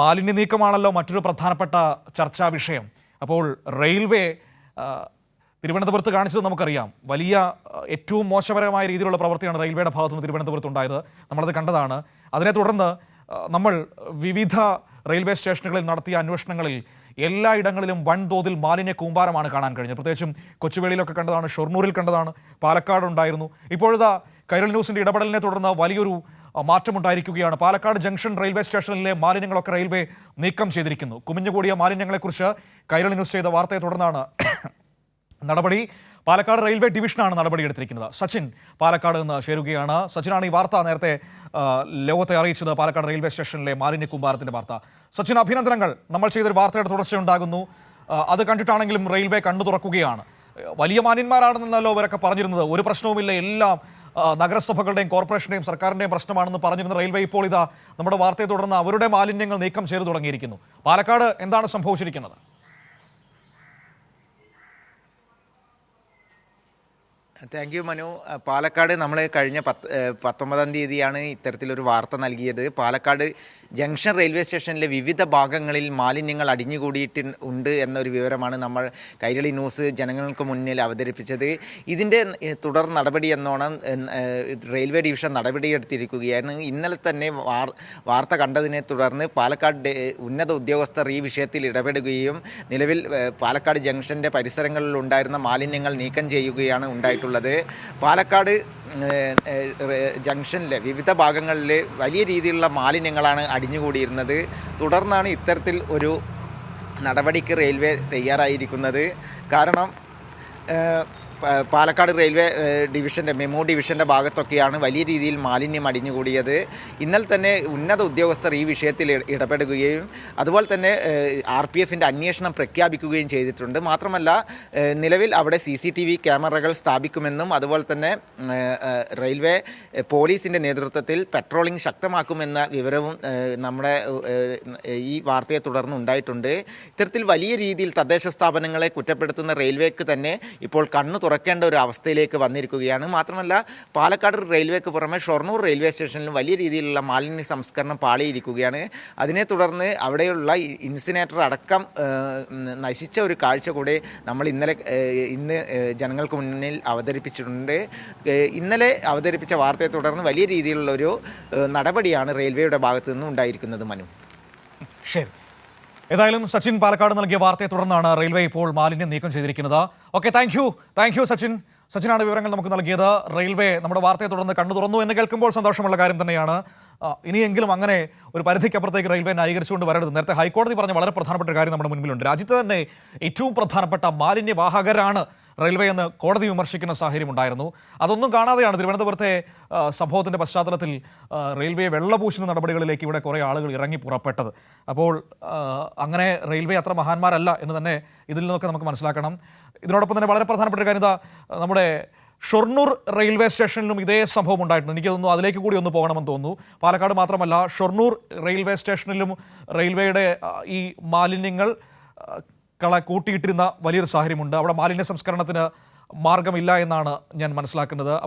മാലിന്യ നീക്കമാണല്ലോ മറ്റൊരു പ്രധാനപ്പെട്ട ചർച്ചാ വിഷയം. അപ്പോൾ റെയിൽവേ തിരുവനന്തപുരത്ത് കാണിച്ചത് നമുക്കറിയാം. വലിയ ഏറ്റവും മോശപരമായ രീതിയിലുള്ള പ്രവൃത്തിയാണ് റെയിൽവേയുടെ ഭാഗത്തുനിന്ന് തിരുവനന്തപുരത്ത് ഉണ്ടായത്. നമ്മളത് കണ്ടതാണ്. അതിനെ തുടർന്ന് നമ്മൾ വിവിധ റെയിൽവേ സ്റ്റേഷനുകളിൽ നടത്തിയ അന്വേഷണങ്ങളിൽ എല്ലായിടങ്ങളിലും വൻതോതിൽ മാലിന്യ കൂമ്പാരമാണ് കാണാൻ കഴിഞ്ഞത്. പ്രത്യേകിച്ചും കൊച്ചുവേളിയിലൊക്കെ കണ്ടതാണ് ഷൊർണൂരിൽ കണ്ടതാണ് പാലക്കാട് ഉണ്ടായിരുന്നു ഇപ്പോഴത്തെ കൈരൾ ന്യൂസിന്റെ ഇടപെടലിനെ തുടർന്ന് വലിയൊരു മാറ്റമുണ്ടായിരിക്കുകയാണ്. പാലക്കാട് ജംഗ്ഷൻ റെയിൽവേ സ്റ്റേഷനിലെ മാലിന്യങ്ങളൊക്കെ റെയിൽവേ നീക്കം ചെയ്തിരിക്കുന്നു. കുമിഞ്ഞുകൂടിയ മാലിന്യങ്ങളെക്കുറിച്ച് കൈരളി ന്യൂസ് ചെയ്ത വാർത്തയെ തുടർന്നാണ് നടപടി. പാലക്കാട് റെയിൽവേ ഡിവിഷനാണ് നടപടിയെടുത്തിരിക്കുന്നത്. സച്ചിൻ പാലക്കാട് നിന്ന് ചേരുകയാണ്. സച്ചിനാണ് ഈ വാർത്ത നേരത്തെ ലോകത്തെ അറിയിച്ചത്. പാലക്കാട് റെയിൽവേ സ്റ്റേഷനിലെ മാലിന്യ കൂമ്പാരത്തിന്റെ വാർത്ത. സച്ചിൻ അഭിനന്ദനങ്ങൾ. നമ്മൾ ചെയ്തൊരു വാർത്തയുടെ തുടർച്ചയുണ്ടാകുന്നു അത് കണ്ടിട്ടാണെങ്കിലും റെയിൽവേ കണ്ടു തുറക്കുകയാണ്. വലിയ മാന്യന്മാരാണെന്നല്ലോ ഇവരൊക്കെ പറഞ്ഞിരുന്നത്. ഒരു പ്രശ്നവുമില്ല. എല്ലാം നഗരസഭകളുടെയും കോർപ്പറേഷന്റെയും സർക്കാരിന്റെയും പ്രശ്നമാണെന്ന് പറഞ്ഞിരുന്ന റെയിൽവേ ഇപ്പോൾ ഇതാ നമ്മുടെ വാർത്തയെ തുടർന്ന് അവരുടെ മാലിന്യങ്ങൾ നീക്കം ചെയ്തു തുടങ്ങിയിരിക്കുന്നു. പാലക്കാട് എന്താണ് സംഭവിച്ചിരിക്കുന്നത്? താങ്ക് യു മനു പാലക്കാട് നമ്മൾ കഴിഞ്ഞ പത്ത് പത്തൊമ്പതാം തീയതിയാണ് ഇത്തരത്തിലൊരു വാർത്ത നൽകിയത്. പാലക്കാട് ജംഗ്ഷൻ റെയിൽവേ സ്റ്റേഷനിലെ വിവിധ ഭാഗങ്ങളിൽ മാലിന്യങ്ങൾ അടിഞ്ഞുകൂടിയിട്ട് ഉണ്ട് എന്നൊരു വിവരമാണ് നമ്മൾ കൈരളി ന്യൂസ് ജനങ്ങൾക്ക് മുന്നിൽ അവതരിപ്പിച്ചത്. ഇതിന്റെ തുടർ നടപടി എന്നോണം റെയിൽവേ ഡിവിഷൻ നടപടിയെടുത്തിരിക്കുകയാണ് ഇന്നലെ തന്നെ വാർ വാർത്ത കണ്ടതിനെ തുടർന്ന് പാലക്കാട് ഉന്നത ഉദ്യോഗസ്ഥർ ഈ വിഷയത്തിൽ ഇടപെടുകയും നിലവിൽ പാലക്കാട് ജംഗ്ഷന്റെ പരിസരങ്ങളിൽ ഉണ്ടായിരുന്ന മാലിന്യങ്ങൾ നീക്കം ചെയ്യുകയാണ് ഉണ്ടായിട്ടുള്ളത്. പാലക്കാട് ഏഹ്, റേ- ജംഗ്ഷനിലെ വിവിധ ഭാഗങ്ങളിൽ വലിയ രീതിയിലുള്ള മാലിന്യങ്ങളാണ് അടിഞ്ഞുകൂടിയിരുന്നത്. തുടർന്നാണ് ഇത്തരത്തിൽ ഒരു നടപടിക്ക് റെയിൽവേ തയ്യാറായിരിക്കുന്നത്. കാരണം പാലക്കാട് റെയിൽവേ ഡിവിഷന്റെ മെമു ഡിവിഷന്റെ ഭാഗത്തൊക്കെയാണ് വലിയ രീതിയിൽ മാലിന്യം അടിഞ്ഞുകൂടിയത്. ഇന്നലെ തന്നെ ഉന്നത ഉദ്യോഗസ്ഥർ ഈ വിഷയത്തിൽ ഇട- ഇടപെടുകയും അതുപോലെ തന്നെ ആർ പി എഫിന്റെ അന്വേഷണം പ്രഖ്യാപിക്കുകയും ചെയ്തിട്ടുണ്ട്. മാത്രമല്ല നിലവിൽ അവിടെ സി സി ടി വി ക്യാമറകൾ സ്ഥാപിക്കുമെന്നും അതുപോലെ തന്നെ റെയിൽവേ പോലീസിന്റെ നേതൃത്വത്തിൽ പെട്രോളിംഗ് ശക്തമാക്കുമെന്ന വിവരവും നമ്മുടെ ഈ വാർത്തയെ തുടർന്ന് ഉണ്ടായിട്ടുണ്ട്. ഇത്തരത്തിൽ വലിയ രീതിയിൽ തദ്ദേശ സ്ഥാപനങ്ങളെ കുറ്റപ്പെടുത്തുന്ന റെയിൽവേക്ക് തന്നെ ഇപ്പോൾ കണ്ണു തുറക്കേണ്ട ഒരു അവസ്ഥയിലേക്ക് വന്നിരിക്കുകയാണ്. മാത്രമല്ല പാലക്കാട് റെയിൽവേക്ക് പുറമെ ഷൊർണൂർ റെയിൽവേ സ്റ്റേഷനിലും വലിയ രീതിയിലുള്ള മാലിന്യ സംസ്കരണം പാളിയിരിക്കുകയാണ്. അതിനെ തുടർന്ന് അവിടെയുള്ള ഇൻസിനേറ്റർ അടക്കം നശിച്ച ഒരു കാഴ്ച കൂടെ നമ്മൾ ഇന്നലെ ഇന്ന് ജനങ്ങൾക്ക് മുന്നിൽ അവതരിപ്പിച്ചിട്ടുണ്ട്. ഇന്നലെ അവതരിപ്പിച്ച വാർത്തയെ തുടർന്ന് വലിയ രീതിയിലുള്ള ഒരു നടപടിയാണ് റെയിൽവേയുടെ ഭാഗത്തു നിന്നും ഉണ്ടായിരിക്കുന്നത് മനു. ശരി. ഏതായാലും സച്ചിൻ പാലക്കാട് നൽകിയ വാർത്തയെ തുടർന്നാണ് റെയിൽവേ ഇപ്പോൾ മാലിന്യം നീക്കം ചെയ്തിരിക്കുന്നത്. Okay thank you thank you Sachin. സച്ചിനാണ് വിവരങ്ങൾ നമുക്ക് നൽകിയത്. റെയിൽവേ നമ്മുടെ വാർത്തയെ തുടർന്ന് കണ്ടു തുറന്നു എന്ന് കേൾക്കുമ്പോൾ സന്തോഷമുള്ള കാര്യം തന്നെയാണ്. ഇനിയെങ്കിലും അങ്ങനെ ഒരു പരിധിക്കപ്പുറത്തേക്ക് റെയിൽവേ ന്യായീകരിച്ചുകൊണ്ട് വരരുത്. നേരത്തെ ഹൈക്കോടതി പറഞ്ഞ വളരെ പ്രധാനപ്പെട്ട കാര്യം നമ്മുടെ മുൻപിലുണ്ട്. രാജ്യത്ത് തന്നെ ഏറ്റവും പ്രധാനപ്പെട്ട മാലിന്യവാഹകരാണ് റെയിൽവേ എന്ന് കോടതി വിമർശിക്കുന്ന സാഹചര്യം ഉണ്ടായിരുന്നു. അതൊന്നും കാണാതെയാണ് തിരുവനന്തപുരത്തെ സംഭവത്തിന്റെ പശ്ചാത്തലത്തിൽ റെയിൽവേ വെള്ളപൂശുന്ന നടപടികളിലേക്ക് ഇവിടെ കുറേ ആളുകൾ ഇറങ്ങി പുറപ്പെട്ടത്. അപ്പോൾ അങ്ങനെ റെയിൽവേ അത്ര മഹാന്മാരല്ല എന്ന് തന്നെ ഇതിൽ നിന്നൊക്കെ നമുക്ക് മനസ്സിലാക്കണം. ഇതിനോടൊപ്പം തന്നെ വളരെ പ്രധാനപ്പെട്ട ഒരു കാര്യം നമ്മുടെ ഷൊർണൂർ റെയിൽവേ സ്റ്റേഷനിലും ഇതേ സംഭവം ഉണ്ടായിട്ടുണ്ട്. എനിക്ക് തോന്നുന്നു അതിലേക്ക് കൂടി ഒന്ന് പോകണമെന്ന് തോന്നുന്നു. പാലക്കാട് മാത്രമല്ല ഷൊർണൂർ റെയിൽവേ സ്റ്റേഷനിലും റെയിൽവേയുടെ ഈ മാലിന്യങ്ങൾ കള കൂട്ടിയിട്ടിരുന്ന വലിയൊരു സാഹചര്യമുണ്ട്. അവിടെ മാലിന്യ സംസ്കരണത്തിന് മാർഗമില്ല എന്നാണ് ഞാൻ മനസ്സിലാക്കുന്നത്.